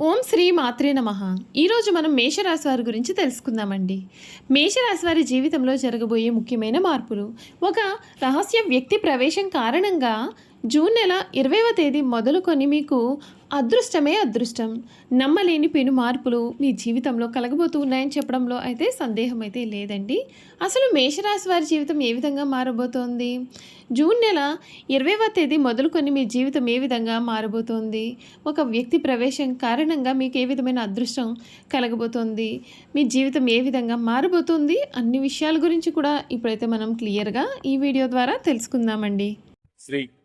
ఓం శ్రీ మాత్రే నమ. ఈరోజు మనం మేషరాశి వారి గురించి తెలుసుకుందామండి. మేషరాశి వారి జీవితంలో జరగబోయే ముఖ్యమైన మార్పులు. ఒక రహస్య వ్యక్తి ప్రవేశం కారణంగా జూన్ నెల ఇరవైవ తేదీ మొదలుకొని మీకు అదృష్టమే అదృష్టం. నమ్మలేని పెను మార్పులు మీ జీవితంలో కలగబోతూ ఉన్నాయని చెప్పడంలో అయితే సందేహం అయితే లేదండి. అసలు మేషరాశి వారి జీవితం ఏ విధంగా మారబోతోంది? జూన్ నెల ఇరవైవ తేదీ మొదలుకొని మీ జీవితం ఏ విధంగా మారబోతోంది? ఒక వ్యక్తి ప్రవేశం కారణంగా మీకు ఏ విధమైన అదృష్టం కలగబోతోంది? మీ జీవితం ఏ విధంగా మారబోతోంది? అన్ని విషయాల గురించి కూడా ఇప్పుడైతే మనం క్లియర్గా ఈ వీడియో ద్వారా తెలుసుకుందామండి. శ్రీ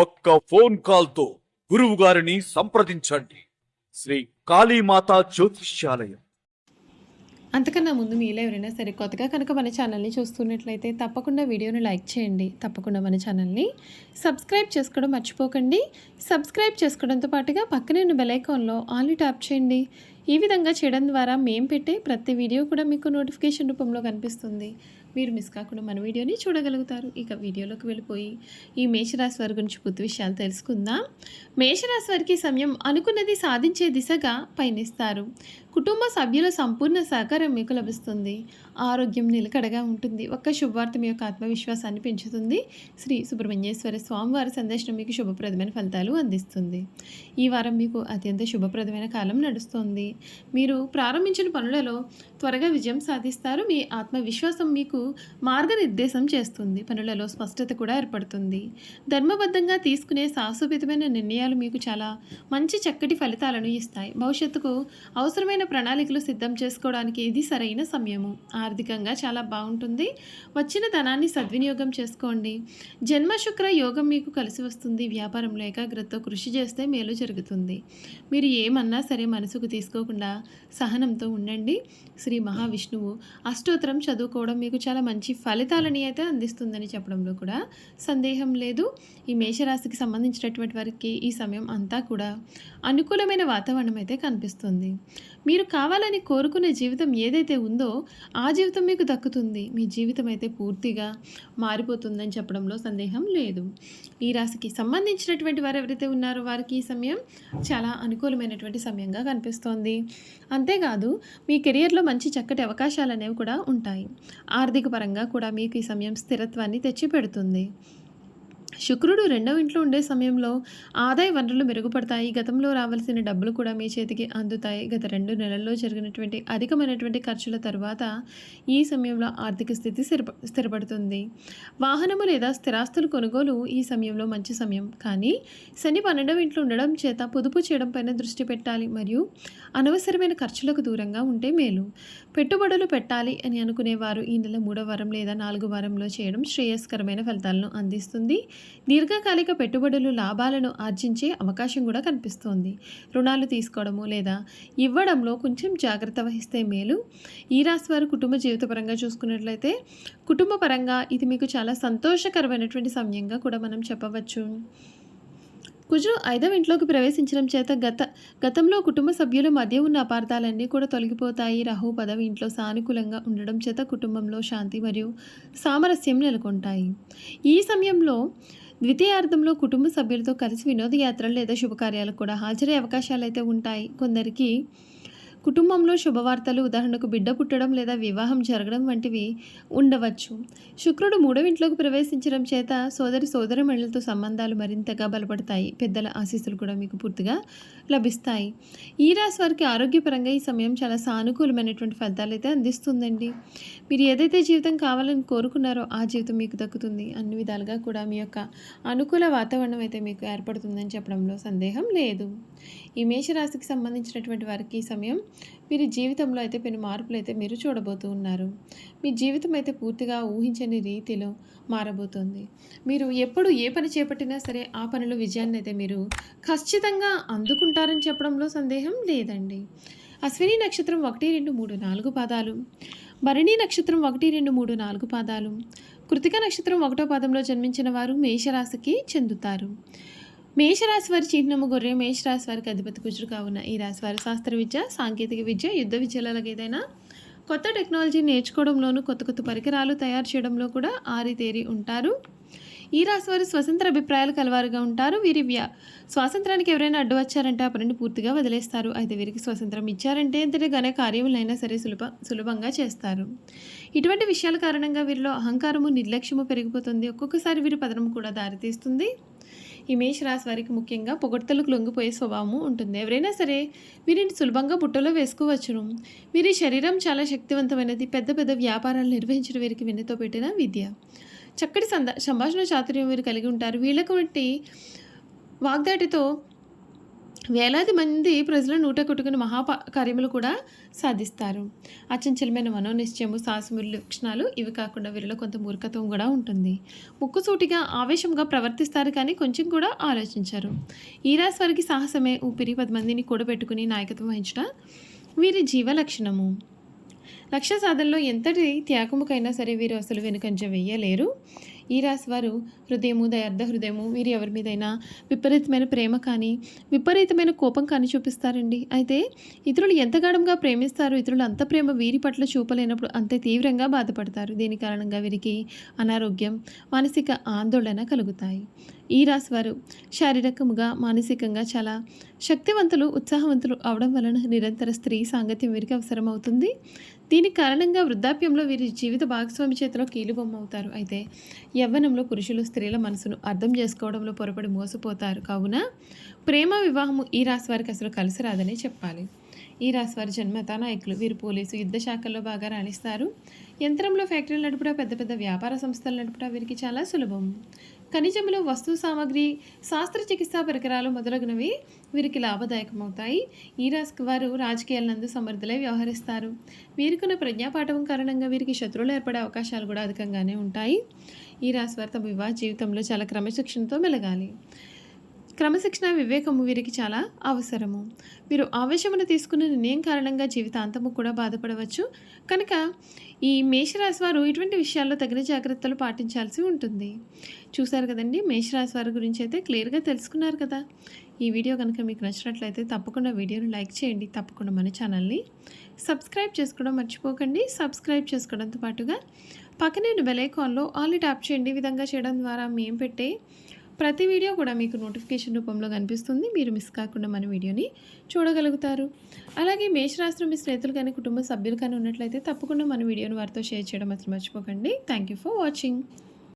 ఒక్క ఫోన్ కాల్తో గురువు గారిని సంప్రదించండి. శ్రీ కాళీమాత జ్యోతిష్యాలయం. అంతకన్నా ముందు మీలో ఎవరైనా సరే కొత్తగా కనుక మన ఛానల్ని చూస్తున్నట్లయితే తప్పకుండా వీడియోని లైక్ చేయండి. తప్పకుండా మన ఛానల్ని సబ్స్క్రైబ్ చేసుకోవడం మర్చిపోకండి. సబ్స్క్రైబ్ చేసుకోవడంతో పాటుగా పక్కనే ఉన్న బెలైకాన్లో ఆల్ని ఆల్ ట్యాప్ చేయండి. ఈ విధంగా చేయడం ద్వారా మేము పెట్టే ప్రతి వీడియో కూడా మీకు నోటిఫికేషన్ రూపంలో కనిపిస్తుంది. మీరు మిస్ కాకుండా మన వీడియోని చూడగలుగుతారు. ఇక వీడియోలోకి వెళ్ళిపోయి ఈ మేషరాశి వారి గురించి పూర్తి విషయాలు తెలుసుకుందాం. మేషరాశి వారికి సమయం అనుకున్నది సాధించే దిశగా పయనిస్తారు. కుటుంబ సభ్యుల సంపూర్ణ సహకారం మీకు లభిస్తుంది. ఆరోగ్యం నిలకడగా ఉంటుంది. ఒక్క శుభవార్త మీ యొక్క ఆత్మవిశ్వాసాన్ని పెంచుతుంది. శ్రీ సుబ్రహ్మణ్యేశ్వర స్వామివారి సందర్శనం మీకు శుభప్రదమైన ఫలితాలు అందిస్తుంది. ఈ వారం మీకు అత్యంత శుభప్రదమైన కాలం నడుస్తుంది. మీరు ప్రారంభించిన పనులలో త్వరగా విజయం సాధిస్తారు. మీ ఆత్మవిశ్వాసం మీకు మార్గనిర్దేశం చేస్తుంది. పనులలో స్పష్టత కూడా ఏర్పడుతుంది. ధర్మబద్ధంగా తీసుకునే సాహసోపేతమైన నిర్ణయాలు మీకు చాలా మంచి చక్కటి ఫలితాలను ఇస్తాయి. భవిష్యత్తుకు అవసరమైన ప్రణాళికలు సిద్ధం చేసుకోవడానికి ఇది సరైన సమయము. ఆర్థికంగా చాలా బాగుంటుంది. వచ్చిన ధనాన్ని సద్వినియోగం చేసుకోండి. జన్మ శుక్ర యోగం మీకు కలిసి వస్తుంది. వ్యాపారంలో ఏకాగ్రతతో కృషి చేస్తే మేలు జరుగుతుంది. మీరు ఏమన్నా సరే మనసుకు తీసుకోకుండా సహనంతో ఉండండి. శ్రీ మహావిష్ణువు అష్టోత్తరం చదువుకోవడం మీకు చాలా చాలా మంచి ఫలితాలని అయితే అందిస్తుందని చెప్పడంలో కూడా సందేహం లేదు. ఈ మేషరాశికి సంబంధించినటువంటి వారికి ఈ సమయం అంతా కూడా అనుకూలమైన వాతావరణం అయితే కనిపిస్తుంది. మీరు కావాలని కోరుకునే జీవితం ఏదైతే ఉందో ఆ జీవితం మీకు దక్కుతుంది. మీ జీవితం అయితే పూర్తిగా మారిపోతుందని చెప్పడంలో సందేహం లేదు. ఈ రాశికి సంబంధించినటువంటి వారు ఎవరైతే ఉన్నారో వారికి ఈ సమయం చాలా అనుకూలమైనటువంటి సమయంగా కనిపిస్తోంది. అంతేకాదు మీ కెరియర్లో మంచి చక్కటి అవకాశాలు అనేవి కూడా ఉంటాయి. ఆర్థిక పరంగా కూడా మీకు ఈ సమయం స్థిరత్వాన్ని తెచ్చిపెడుతుంది. శుక్రుడు రెండవ ఇంట్లో ఉండే సమయంలో ఆదాయ వనరులు మెరుగుపడతాయి. గతంలో రావాల్సిన డబ్బులు కూడా మీ చేతికి అందుతాయి. గత రెండు నెలల్లో జరిగినటువంటి అధికమైనటువంటి ఖర్చుల తర్వాత ఈ సమయంలో ఆర్థిక స్థితి స్థిరప స్థిరపడుతుంది. వాహనము లేదా స్థిరాస్తులు కొనుగోలు ఈ సమయంలో మంచి సమయం. కానీ శని పన్నెండవ ఇంట్లో ఉండడం చేత పొదుపు చేయడం పైన దృష్టి పెట్టాలి మరియు అనవసరమైన ఖర్చులకు దూరంగా ఉంటే మేలు. పెట్టుబడులు పెట్టాలి అని అనుకునేవారు ఈ నెల మూడో వారం లేదా నాలుగో వారంలో చేయడం శ్రేయస్కరమైన ఫలితాలను అందిస్తుంది. దీర్ఘకాలిక పెట్టుబడులు లాభాలను ఆర్జించే అవకాశం కూడా కనిపిస్తోంది. రుణాలు తీసుకోవడము లేదా ఇవ్వడంలో కొంచెం జాగ్రత్త వహిస్తే మేలు. ఈ రాశి వారు కుటుంబ జీవిత పరంగా చూసుకున్నట్లయితే కుటుంబ పరంగా ఇది మీకు చాలా సంతోషకరమైనటువంటి సమయంగా కూడా మనం చెప్పవచ్చు. కుజుడు ఐదవ ఇంట్లోకి ప్రవేశించడం చేత గత గతంలో కుటుంబ సభ్యుల మధ్య ఉన్న అపార్థాలన్నీ కూడా తొలగిపోతాయి. రాహు పదవి ఇంట్లో సానుకూలంగా ఉండడం చేత కుటుంబంలో శాంతి మరియు సామరస్యం నెలకొంటాయి. ఈ సమయంలో ద్వితీయార్థంలో కుటుంబ సభ్యులతో కలిసి వినోదయాత్రలు లేదా శుభకార్యాలకు కూడా హాజరయ్యే అవకాశాలు అయితే ఉంటాయి. కొందరికి కుటుంబంలో శుభవార్తలు ఉదాహరణకు బిడ్డ పుట్టడం లేదా వివాహం జరగడం వంటివి ఉండవచ్చు. శుక్రుడు మూడవ ఇంట్లోకి ప్రవేశించడం చేత సోదరి సోదరమణులతో సంబంధాలు మరింతగా బలపడతాయి. పెద్దల ఆశీస్సులు కూడా మీకు పూర్తిగా లభిస్తాయి. ఈ రాశి వారికి ఆరోగ్యపరంగా ఈ సమయం చాలా సానుకూలమైనటువంటి ఫలితాలు అయితే అందిస్తుందండి. మీరు ఏదైతే జీవితం కావాలని కోరుకున్నారో ఆ జీవితం మీకు దక్కుతుంది. అన్ని విధాలుగా కూడా మీ యొక్క అనుకూల వాతావరణం అయితే మీకు ఏర్పడుతుందని చెప్పడంలో సందేహం లేదు. ఈ మేషరాశికి సంబంధించినటువంటి వారికి ఈ సమయం మీరు జీవితంలో అయితే పెను మార్పులు అయితే మీరు చూడబోతూ ఉన్నారు. మీ జీవితం అయితే పూర్తిగా ఊహించని రీతిలో మారబోతుంది. మీరు ఎప్పుడు ఏ పని చేపట్టినా సరే ఆ పనిలో విజయాన్ని అయితే మీరు ఖచ్చితంగా అందుకుంటారని చెప్పడంలో సందేహం లేదండి. అశ్విని నక్షత్రం ఒకటి రెండు మూడు నాలుగు పాదాలు. భరణి నక్షత్రం ఒకటి రెండు మూడు నాలుగు పాదాలు. కృతిక నక్షత్రం ఒకటో పాదంలో జన్మించిన వారు మేషరాశికి చెందుతారు. మేషరాశి వారి చిహ్నము గొర్రె మేషరాశి వారికి అధిపతి కుజుడు కావున ఈ రాశి వారి శాస్త్ర విద్య సాంకేతిక విద్య యుద్ధ విద్యలలో ఏదైనా కొత్త టెక్నాలజీ నేర్చుకోవడంలోనూ కొత్త కొత్త పరికరాలు తయారు చేయడంలో కూడా ఆరితేరి ఉంటారు. ఈ రాశి వారు స్వతంత్ర అభిప్రాయాలు కలవారుగా ఉంటారు. వీరి వ్యా స్వాతంత్రానికి ఎవరైనా అడ్డు వచ్చారంటే ఆ పనిని పూర్తిగా వదిలేస్తారు. అయితే వీరికి స్వతంత్రం ఇచ్చారంటే ఎంతటి కార్యములైనా సరే సులభ సులభంగా చేస్తారు. ఇటువంటి విషయాల కారణంగా వీరిలో అహంకారము నిర్లక్ష్యము పెరిగిపోతుంది. ఒక్కొక్కసారి వీరి పదనము కూడా దారితీస్తుంది. ఈ మేషరాశి వారికి ముఖ్యంగా పొగడ్తలకు లొంగిపోయే స్వభావం ఉంటుంది. ఎవరైనా సరే వీరిని సులభంగా బుట్టలో వేసుకోవచ్చును. వీరి శరీరం చాలా శక్తివంతమైనది. పెద్ద పెద్ద వ్యాపారాలు నిర్వహించిన వీరికి వెన్నెతో పెట్టిన విద్య. చక్కటి సంద సంభాషణ చాతుర్యం వీరు కలిగి ఉంటారు. వీళ్ళకు వంటి వాగ్దాటితో వేలాది మంది ప్రజలు నూట కొట్టుకుని మహా కార్యములు కూడా సాధిస్తారు. అచంచలమైన మనోనిశ్చయము సాహసములు లక్షణాలు ఇవి కాకుండా వీరిలో కొంత మూర్ఖత్వం కూడా ఉంటుంది. ముక్కుసూటిగా ఆవేశంగా ప్రవర్తిస్తారు కానీ కొంచెం కూడా ఆలోచించరు. ఈ రాశి వారికి సాహసమే. ఊపిరి పది మందిని కూడబెట్టుకుని నాయకత్వం వహించడం వీరి జీవ లక్షణము. లక్ష్య సాధనలో ఎంతటి త్యాగముకైనా సరే వీరు అసలు వెనుకంజ వేయలేరు. ఈ రాశి వారు హృదయము దయార్థ హృదయము వీరు ఎవరి మీదైనా విపరీతమైన ప్రేమ కానీ విపరీతమైన కోపం కానీ చూపిస్తారండి. అయితే ఇతరులు ఎంత గాఢంగా ప్రేమిస్తారు ఇతరులు అంత ప్రేమ వీరి పట్ల చూపలేనప్పుడు అంతే తీవ్రంగా బాధపడతారు. దీని కారణంగా వీరికి అనారోగ్యం మానసిక ఆందోళన కలుగుతాయి. ఈ రాశి వారు శారీరకముగా మానసికంగా చాలా శక్తివంతులు ఉత్సాహవంతులు అవడం వలన నిరంతర స్త్రీ సాంగత్యం వీరికి అవసరం అవుతుంది దీనికి కారణంగా వృద్ధాప్యంలో వీరి జీవిత భాగస్వామి చేతిలో కీలుబొమ్మ అవుతారు అయితే యవ్వనంలో పురుషులు స్త్రీల మనసును అర్థం చేసుకోవడంలో పొరపడి మోసపోతారు. కావున ప్రేమ వివాహము ఈ రాశి వారికి అసలు కలిసి రాదనే చెప్పాలి. ఈ రాశి వారి జన్మత నాయకులు వీరు పోలీసు యుద్ధ శాఖల్లో బాగా రాణిస్తారు. యంత్రంలో ఫ్యాక్టరీలు నడుపుట పెద్ద పెద్ద వ్యాపార సంస్థలు నడుపుట వీరికి చాలా సులభం. ఖనిజములు వస్తు సామాగ్రి శాస్త్రచికిత్సా పరికరాలు మొదలగునవి వీరికి లాభదాయకమవుతాయి. ఈ రాశి వారు రాజకీయాలందు సమర్థులై వ్యవహరిస్తారు. వీరికున్న ప్రజ్ఞాపాఠవం కారణంగా వీరికి శత్రువులు ఏర్పడే అవకాశాలు కూడా అధికంగానే ఉంటాయి. ఈ రాశి వారు తమ వివాహ జీవితంలో చాలా క్రమశిక్షణతో మెలగాలి. క్రమశిక్షణ వివేకము వీరికి చాలా అవసరము. వీరు ఆవేశమును తీసుకున్న నిర్ణయం కారణంగా జీవితాంతము కూడా బాధపడవచ్చు. కనుక ఈ మేషరాశి వారు ఇటువంటి విషయాల్లో తగిన జాగ్రత్తలు పాటించాల్సి ఉంటుంది. చూశారు కదండి? మేషరాశి వారి గురించి అయితే క్లియర్గా తెలుసుకున్నారు కదా. ఈ వీడియో కనుక మీకు నచ్చినట్లయితే తప్పకుండా వీడియోను లైక్ చేయండి. తప్పకుండా మన ఛానల్ని సబ్స్క్రైబ్ చేసుకోవడం మర్చిపోకండి. సబ్స్క్రైబ్ చేసుకోవడంతో పాటుగా పక్కనే బెల్ ఐకాన్లో ఆల్ ట్యాప్ చేయండి. ఈ విధంగా చేయడం ద్వారా మేము పెట్టే ప్రతి వీడియో కూడా మీకు నోటిఫికేషన్ రూపంలో కనిపిస్తుంది. మీరు మిస్ కాకుండా మన వీడియోని చూడగలుగుతారు. అలాగే మేషరాశిలో మీ స్నేహితులు కానీ కుటుంబ సభ్యులు కానీ ఉన్నట్లయితే తప్పకుండా మన వీడియోని వారితో షేర్ చేయడం అసలు మర్చిపోకండి. Thank you for watching